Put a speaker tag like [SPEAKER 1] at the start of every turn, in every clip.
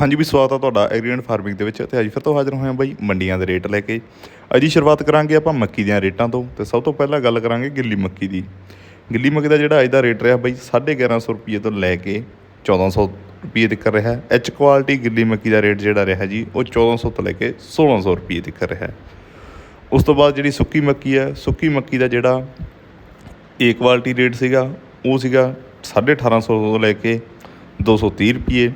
[SPEAKER 1] ਹਾਂਜੀ ਵੀ ਸਵਾਗਤ ਆ ਤੁਹਾਡਾ ਐਗਰੀਐਂਡ ਫਾਰਮਿੰਗ ਦੇ ਵਿੱਚ ਤੇ ਅੱਜ ਫਿਰ ਤੋਂ ਹਾਜ਼ਰ ਹੋਏ ਹਾਂ ਬਾਈ ਮੰਡੀਆਂ ਦੇ ਰੇਟ ਲੈ ਕੇ। ਅੱਜ ਦੀ ਸ਼ੁਰੂਆਤ ਕਰਾਂਗੇ ਆਪਾਂ ਮੱਕੀ ਦੀਆਂ ਰੇਟਾਂ ਤੋਂ ਤੇ ਸਭ ਤੋਂ ਪਹਿਲਾਂ ਗੱਲ ਕਰਾਂਗੇ ਗਿੱਲੀ ਮੱਕੀ ਦੀ। ਗਿੱਲੀ ਮੱਕੀ ਦਾ ਜਿਹੜਾ ਅੱਜ ਦਾ ਰੇਟ ਰਿਹਾ ਬਾਈ 1150 ਰੁਪਏ ਤੋਂ ਲੈ ਕੇ 1400 ਰੁਪਏ ਤੱਕ ਰਿਹਾ। ਹੈ ਐਚ ਕੁਆਲਿਟੀ ਗਿੱਲੀ ਮੱਕੀ ਦਾ ਰੇਟ ਜਿਹੜਾ ਰਿਹਾ ਜੀ, ਉਹ 1400 ਤੋਂ ਲੈ ਕੇ 1600 ਰੁਪਏ ਤੱਕ ਰਿਹਾ। ਉਸ ਤੋਂ ਬਾਅਦ ਜਿਹੜੀ ਸੁੱਕੀ ਮੱਕੀ ਹੈ, ਸੁੱਕੀ ਮੱਕੀ ਦਾ ਜਿਹੜਾ ਏ ਕੁਆਲਿਟੀ ਰੇਟ ਸੀਗਾ, ਉਹ ਸੀਗਾ 1850 ਤੋਂ ਲੈ ਕੇ 230 ਰੁਪਏ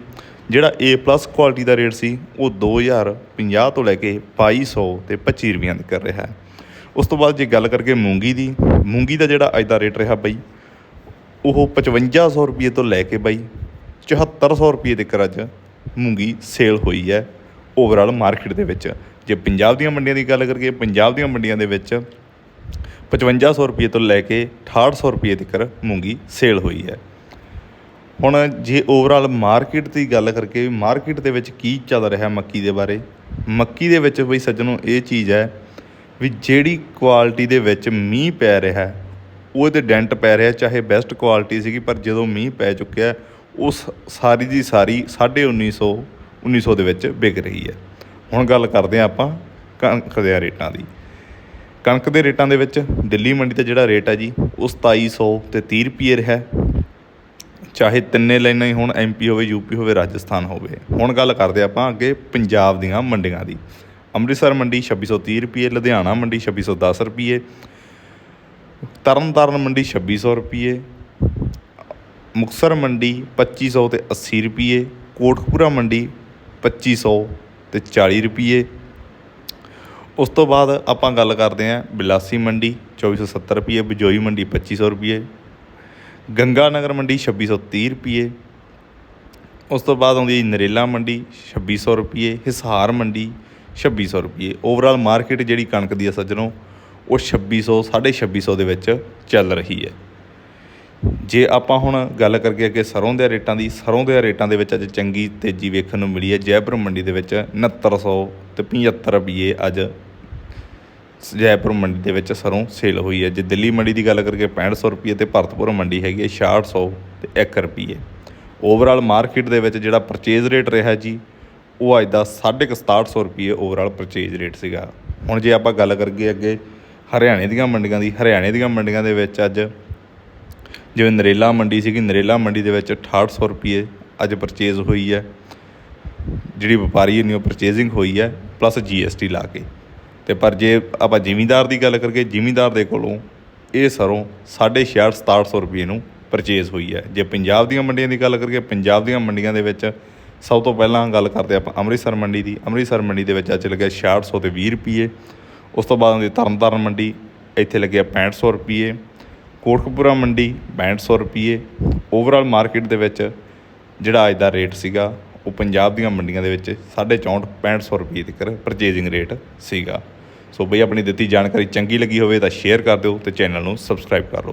[SPEAKER 1] ਜਿਹੜਾ ਏ ਪਲੱਸ ਕੁਆਲਿਟੀ ਦਾ ਰੇਟ ਸੀ, ਉਹ 2050 ਤੋਂ ਲੈ ਕੇ 2200 ਤੇ 25 ਰੁਪਈਆਂ ਤੱਕ ਰਿਹਾ ਹੈ। ਉਸ ਤੋਂ ਬਾਅਦ ਜੇ ਗੱਲ ਕਰਕੇ ਮੂੰਗੀ ਦੀ, ਮੂੰਗੀ ਦਾ ਜਿਹੜਾ ਅੱਜ ਦਾ ਰੇਟ ਰਿਹਾ ਬਾਈ, ਉਹ 5500 ਰੁਪਏ ਤੋਂ ਲੈ ਕੇ ਬਈ 7400 ਰੁਪਏ ਤੱਕ ਅੱਜ ਮੂੰਗੀ ਸੇਲ ਹੋਈ ਹੈ ਓਵਰਆਲ ਮਾਰਕੀਟ ਦੇ ਵਿੱਚ। ਜੇ ਪੰਜਾਬ ਦੀਆਂ ਮੰਡੀਆਂ ਦੀ ਗੱਲ ਕਰੀਏ, ਪੰਜਾਬ ਦੀਆਂ ਮੰਡੀਆਂ ਦੇ ਵਿੱਚ 5500 ਰੁਪਏ ਤੋਂ ਲੈ ਕੇ 6800 ਰੁਪਏ ਤੱਕ ਮੂੰਗੀ ਸੇਲ ਹੋਈ ਹੈ। ਹੁਣ ਜੇ ਓਵਰਆਲ ਮਾਰਕੀਟ ਦੀ ਗੱਲ ਕਰਕੇ ਮਾਰਕੀਟ ਦੇ ਵਿੱਚ ਕੀ ਚੱਲ ਰਿਹਾ ਮੱਕੀ ਦੇ ਬਾਰੇ, ਮੱਕੀ ਦੇ ਵਿੱਚ ਬਈ ਸੱਜਣੋ ਇਹ ਚੀਜ਼ ਹੈ ਵੀ ਜਿਹੜੀ ਕੁਆਲਿਟੀ ਦੇ ਵਿੱਚ ਮੀਂਹ ਪੈ ਰਿਹਾ ਹੈ ਉਹਦੇ ਡੈਂਟ ਪੈ ਰਿਹਾ, ਚਾਹੇ ਬੈਸਟ ਕੁਆਲਿਟੀ ਸੀਗੀ, ਪਰ ਜਦੋਂ ਮੀਂਹ ਪੈ ਚੁੱਕਿਆ ਉਸ ਸਾਰੀ ਦੀ ਸਾਰੀ 1950 1900 ਦੇ ਵਿੱਚ ਵਿਕ ਰਹੀ ਹੈ। ਹੁਣ ਗੱਲ ਕਰਦੇ ਹਾਂ ਆਪਾਂ ਕਣਕ ਦੇ ਰੇਟਾਂ ਦੀ। ਕਣਕ ਦੇ ਰੇਟਾਂ ਦੇ ਵਿੱਚ ਦਿੱਲੀ ਮੰਡੀ ਦਾ ਜਿਹੜਾ ਰੇਟ ਹੈ ਜੀ, ਉਹ 2700 ਤੇ 30 ਰੁਪਏ ਰਿਹਾ। ਚਾਹੇ ਤਿੰਨੇ ਲਾਈਨਾਂ ਹੀ ਹੁਣ ਐਮਪੀ ਹੋਵੇ ਯੂਪੀ ਹੋਵੇ, ਰਾਜਸਥਾਨ ਹੋਵੇ। ਹੁਣ ਗੱਲ ਕਰਦੇ ਆਪਾਂ ਅੱਗੇ ਪੰਜਾਬ ਦੀਆਂ ਮੰਡੀਆਂ ਦੀ। ਅੰਮ੍ਰਿਤਸਰ ਮੰਡੀ 2630 ਰੁਪਏ, ਲੁਧਿਆਣਾ ਮੰਡੀ 2610 ਰੁਪਏ, ਤਰਨਤਾਰਨ ਮੰਡੀ 2600 ਰੁਪਏ, ਮੁਕਤਸਰ ਮੰਡੀ 2500 ਤੇ 80 ਰੁਪਏ, ਕੋਟਕਪੂਰਾ ਮੰਡੀ 2500 ਤੇ 40 ਰੁਪਏ। ਉਸ ਤੋਂ ਬਾਅਦ ਆਪਾਂ ਗੱਲ ਕਰਦੇ ਹਾਂ ਬਿਲਾਸੀ ਮੰਡੀ 2470 ਰੁਪਏ, ਬਜੋਈ ਮੰਡੀ 2500 ਰੁਪਏ ਗੰਗਾ ਨਗਰ ਮੰਡੀ 2630 ਰੁਪਏ ਉਸ ਤੋਂ ਬਾਅਦ ਆਉਂਦੀ ਹੈ ਨਰੇਲਾ ਮੰਡੀ 2600 ਰੁਪਏ ਹਿਸਾਰ ਮੰਡੀ 2600 ਰੁਪਏ ਓਵਰਆਲ ਮਾਰਕੀਟ ਜਿਹੜੀ ਕਣਕ ਦੀ ਹੈ ਸੱਜਣੋ, ਉਹ 2600 2650 ਦੇ ਵਿੱਚ ਚੱਲ ਰਹੀ ਹੈ। ਜੇ ਆਪਾਂ ਹੁਣ ਗੱਲ ਕਰਕੇ ਅੱਗੇ ਸਰੋਂ ਦੇ ਰੇਟਾਂ ਦੀ ਸਰੋਂ ਦੇ ਰੇਟਾਂ ਦੇ ਵਿੱਚ ਅੱਜ ਚੰਗੀ ਤੇਜ਼ੀ ਵੇਖਣ ਨੂੰ ਮਿਲੀ ਹੈ ਜੈਪੁਰ ਮੰਡੀ ਦੇ ਵਿੱਚ 6900 ਤੇ 75 ਰੁਪਏ ਅੱਜ ਜੈਪੁਰ ਮੰਡੀ ਦੇ ਵਿੱਚ ਸਰੋਂ ਸੇਲ ਹੋਈ ਹੈ। ਜੇ ਦਿੱਲੀ ਮੰਡੀ ਦੀ ਗੱਲ ਕਰਕੇ 6500 ਰੁਪਏ ਤੇ ਭਰਤਪੁਰ ਮੰਡੀ ਹੈਗੀ ਹੈ 6600 ਤੇ 1 ਰੁਪਏ ਓਵਰਆਲ ਮਾਰਕੀਟ ਦੇ ਵਿੱਚ ਜਿਹੜਾ ਪਰਚੇਜ਼ ਰੇਟ ਰਿਹਾ ਜੀ, ਉਹ ਅੱਜ ਦਾ 6700 ਰੁਪਏ ਓਵਰਆਲ ਪਰਚੇਜ਼ ਰੇਟ ਸੀਗਾ। ਹੁਣ ਜੇ ਆਪਾਂ ਗੱਲ ਕਰੀਏ ਅੱਗੇ ਹਰਿਆਣੇ ਦੀਆਂ ਮੰਡੀਆਂ ਦੀ, ਹਰਿਆਣੇ ਦੀਆਂ ਮੰਡੀਆਂ ਦੇ ਵਿੱਚ ਅੱਜ ਜਿਵੇਂ ਨਰੇਲਾ ਮੰਡੀ ਸੀਗੀ, ਨਰੇਲਾ ਮੰਡੀ ਦੇ ਵਿੱਚ 6800 ਰੁਪਏ ਅੱਜ ਪਰਚੇਜ਼ ਹੋਈ ਹੈ। ਜਿਹੜੀ ਵਪਾਰੀ ਨੇ ਉਹ ਪਰਚੇਜ਼ਿੰਗ ਹੋਈ ਹੈ ਪਲੱਸ ਜੀਐਸਟੀ ਲਾ ਕੇ। ਤੇ ਪਰ ਜੇ ਆਪਾਂ ਜ਼ਿਮੀਂਦਾਰ ਦੀ ਗੱਲ ਕਰੀਏ, ਜ਼ਿਮੀਂਦਾਰ ਦੇ ਕੋਲੋਂ ਇਹ ਸਰੋਂ 6600 6700 ਰੁਪਏ ਨੂੰ ਪਰਚੇਸ ਹੋਈ ਹੈ। ਜੇ ਪੰਜਾਬ ਦੀਆਂ ਮੰਡੀਆਂ ਦੀ ਗੱਲ ਕਰੀਏ, ਪੰਜਾਬ ਦੀਆਂ ਮੰਡੀਆਂ ਦੇ ਵਿੱਚ ਸਭ ਤੋਂ ਪਹਿਲਾਂ ਗੱਲ ਕਰਦੇ ਆਪਾਂ ਅੰਮ੍ਰਿਤਸਰ ਮੰਡੀ ਦੀ। ਅੰਮ੍ਰਿਤਸਰ ਮੰਡੀ ਦੇ ਵਿੱਚ ਅੱਜ ਲੱਗਿਆ 6600 ਤੇ 20 ਰੁਪਏ। ਉਸ ਤੋਂ ਬਾਅਦ ਆਉਂਦੀ ਤਰਨਤਾਰਨ ਮੰਡੀ, ਇੱਥੇ ਲੱਗਿਆ 6500 ਰੁਪਏ। ਕੋਟਕਪੂਰਾ ਮੰਡੀ 6200 ਰੁਪਏ। ਓਵਰਆਲ ਮਾਰਕੀਟ ਦੇ ਵਿੱਚ ਜਿਹੜਾ ਅੱਜ ਦਾ ਰੇਟ ਸੀਗਾ ਉਹ ਪੰਜਾਬ ਦੀਆਂ ਮੰਡੀਆਂ ਦੇ ਵਿੱਚ 64 6500 ਰੁਪਏ ਤੱਕ ਪਰਚੇਜ਼ਿੰਗ ਰੇਟ ਸੀਗਾ। ਸੋ ਬਈ ਆਪਣੀ ਦਿੱਤੀ ਜਾਣਕਾਰੀ ਚੰਗੀ ਲੱਗੀ ਹੋਵੇ ਤਾਂ ਸ਼ੇਅਰ ਕਰ ਦਿਓ ਤੇ ਚੈਨਲ ਨੂੰ ਸਬਸਕ੍ਰਾਈਬ ਕਰ ਲਓ।